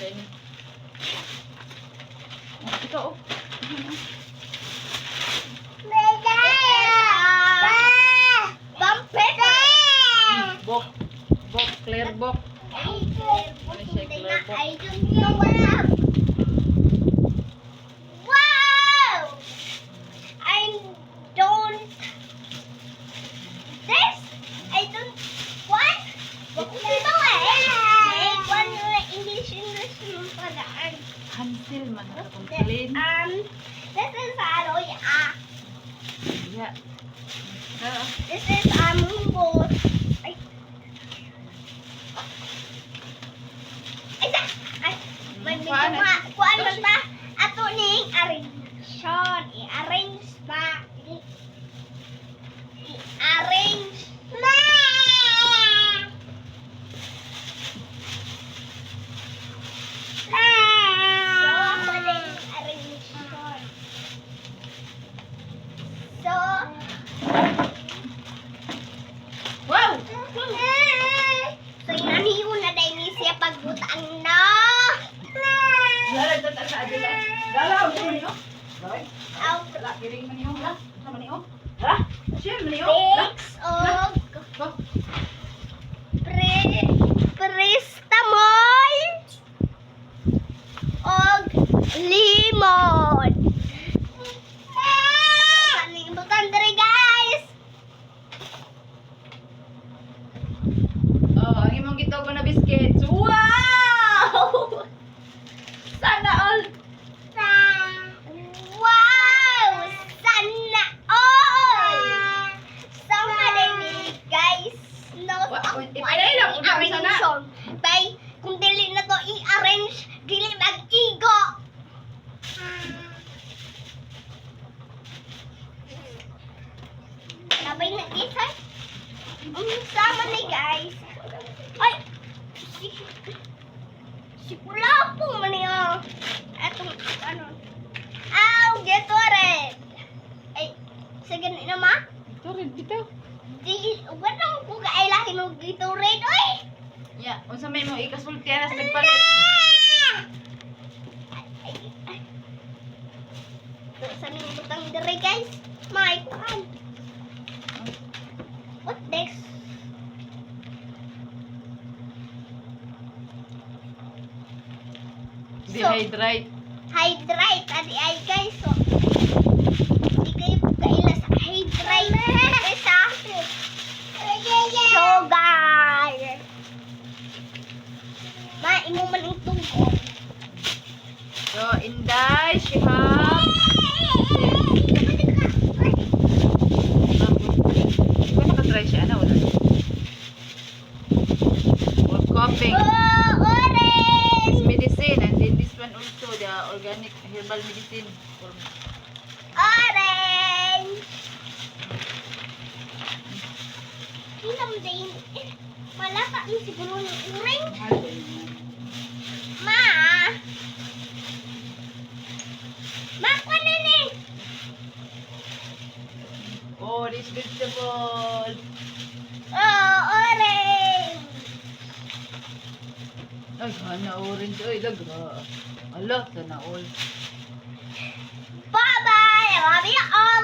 rin. Oh, ikaw, oh. Bok, bok, clear bok. Ay, clear bok. Ay, clear bok. Ah, this is um Munggo. Ay. Ay, sa. Ay, may. Kuhaan man ba? Ato ning arrangement. I-arrange ba? I- I-arrange. Ma! So, ako din arrangement. So, So, inaniyo na dahil ni siya pagbutang na. Lara, tata sa adila. Lara, ang mo niyo? La, kiring mo niyo. La, sama niyo. La, siya mo niyo. La, Fix biscuits. Wow! Sana all. Wow! Sana all! So, marinig, guys. No, Wa- wa- ipalay lang, saan sana. arrangement. Bay, kung dili na to i-arrange, dili mag-igo. Sabay na isa. Um, sama ni guys. Ay! Si, si Kulapo man niya. Etong, ano. Aw, Gatorade. Ay, sige na ma. Ito rin, bitaw. Di, wala ko kailahin ng Gatorade, oy! Ya, unsa may mo ikasulti na sa nagpalit. Ay, ay, ay. So, saan yung butang dire, guys? My God. What this? Dehydrate. Hydrate, adi ay, guys. So, di kayo kaila sa hydrate. Isa. Sugar. Ma, imo man ang tungkol. So, Inday, she have... for Orange! Hinam din. Eh, malata ni siguro ni orange. Ma! Ma, paano ni? oh this vegetable Oh, orange! ay na orange ay lagra ala sana all Abi al.